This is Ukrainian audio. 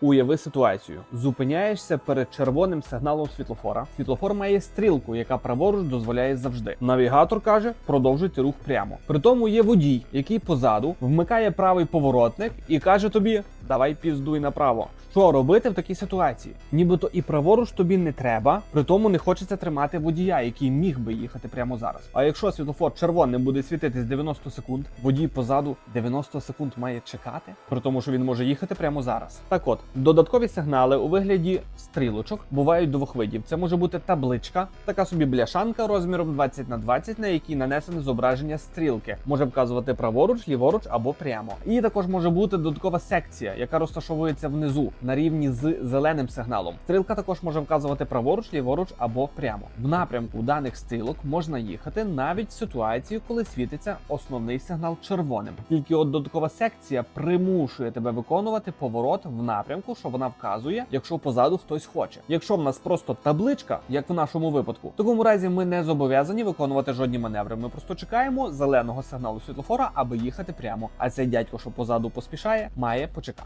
Уяви ситуацію: зупиняєшся перед червоним сигналом світлофора. Світлофор має стрілку, яка праворуч дозволяє завжди. Навігатор каже, продовжуйте рух прямо. При тому є водій, який позаду вмикає правий поворотник і каже тобі: давай піздуй направо. Що робити в такій ситуації? Нібито і праворуч тобі не треба, при тому не хочеться тримати водія, який міг би їхати прямо зараз. А якщо світлофор червоним буде світитись 90 секунд, водій позаду 90 секунд має чекати, при тому, що він може їхати прямо зараз. Так от, додаткові сигнали у вигляді стрілочок бувають двох видів. Це може бути табличка, така собі бляшанка розміром 20 на 20, на якій нанесене зображення стрілки, може вказувати праворуч, ліворуч або прямо. І також може бути додаткова секція, яка розташовується внизу на рівні з зеленим сигналом. Стрілка також може вказувати праворуч, ліворуч або прямо. В напрямку даних стрілок можна їхати навіть в ситуації, коли світиться основний сигнал червоним. Тільки от додаткова секція примушує тебе виконувати поворот в напрямку, що вона вказує, якщо позаду хтось хоче. Якщо в нас просто табличка, як в нашому випадку, в такому разі ми не зобов'язані виконувати жодні маневри. Ми просто чекаємо зеленого сигналу світлофора, аби їхати прямо. А цей дядько, що позаду поспішає, має почекати.